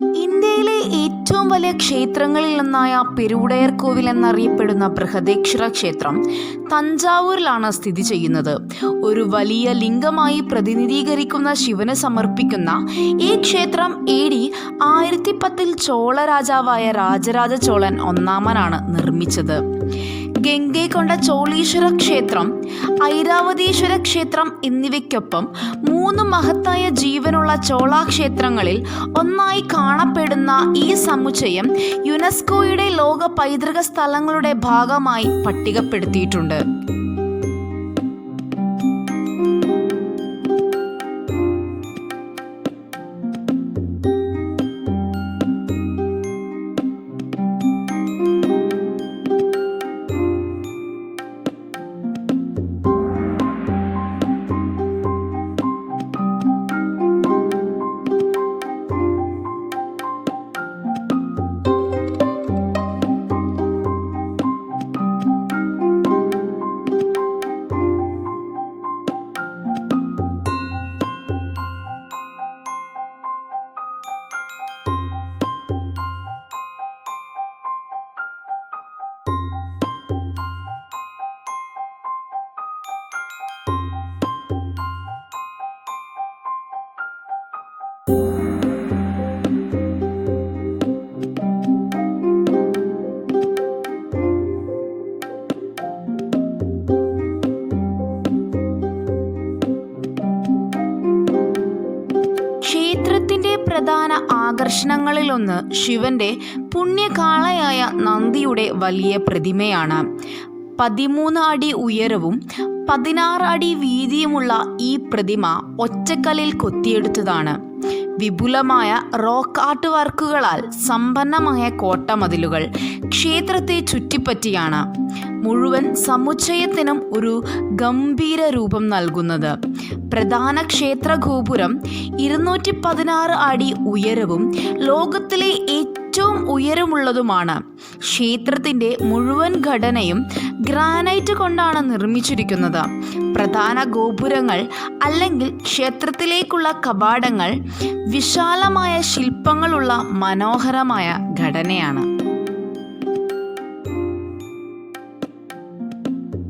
ഇന്ത്യയിലെ ഏറ്റവും വലിയ ക്ഷേത്രങ്ങളിൽ ഒന്നായ പെരുവുടയർ കോവിൽ എന്നറിയപ്പെടുന്ന ബൃഹദേശ്വര ക്ഷേത്രം തഞ്ചാവൂരിലാണ് സ്ഥിതി ചെയ്യുന്നത്. ഒരു വലിയ ലിംഗമായി പ്രതിനിധീകരിക്കുന്ന ശിവന് സമർപ്പിക്കുന്ന ഈ ക്ഷേത്രം എ ഡി ആയിരത്തി പത്തിൽ ചോള രാജാവായ രാജരാജ ചോളൻ ഒന്നാമനാണ് നിർമ്മിച്ചത്. ഗംഗൈകൊണ്ട ചോളീശ്വര ക്ഷേത്രം ഐരാവതീശ്വര ക്ഷേത്രം എന്നിവയ്ക്കൊപ്പം മൂന്ന് മഹത്തായ ജീവനുള്ള ചോളാക്ഷേത്രങ്ങളിൽ ഒന്നായി കാണപ്പെടുന്ന ഈ സമുച്ചയം യുനെസ്കോയുടെ ലോക പൈതൃക സ്ഥലങ്ങളുടെ ഭാഗമായി പട്ടികപ്പെടുത്തിയിട്ടുണ്ട്. പ്രധാന ആകർഷണങ്ങളിലൊന്ന് ശിവന്റെ പുണ്യകാളയായ നന്ദിയുടെ വലിയ പ്രതിമയാണ്. പതിമൂന്ന് അടി ഉയരവും പതിനാറ് അടി വീതിയുമുള്ള ഈ പ്രതിമ ഒറ്റക്കല്ലിൽ കൊത്തിയെടുത്തതാണ്. വിപുലമായ റോക്ക് ആർട്ട് വർക്കുകളാൽ സമ്പന്നമായ കോട്ടമതിലുകൾ ക്ഷേത്രത്തെ ചുറ്റിപ്പറ്റിയാണ് മുഴുവൻ സമുച്ചയത്തിനും ഒരു ഗംഭീര രൂപം നൽകുന്നത്. പ്രധാന ക്ഷേത്ര ഗോപുരം ഇരുന്നൂറ്റി പതിനാറ് അടി ഉയരവും ലോകത്തിലെ ഏറ്റവും ഉയരമുള്ളതുമാണ്. ക്ഷേത്രത്തിന്റെ മുഴുവൻ ഘടനയും ഗ്രാനൈറ്റ് കൊണ്ടാണ് നിർമ്മിച്ചിരിക്കുന്നത്. പ്രധാന ഗോപുരങ്ങൾ അല്ലെങ്കിൽ ക്ഷേത്രത്തിലേക്കുള്ള കവാടങ്ങൾ വിശാലമായ ശില്പങ്ങളുള്ള മനോഹരമായ ഘടനയാണ്.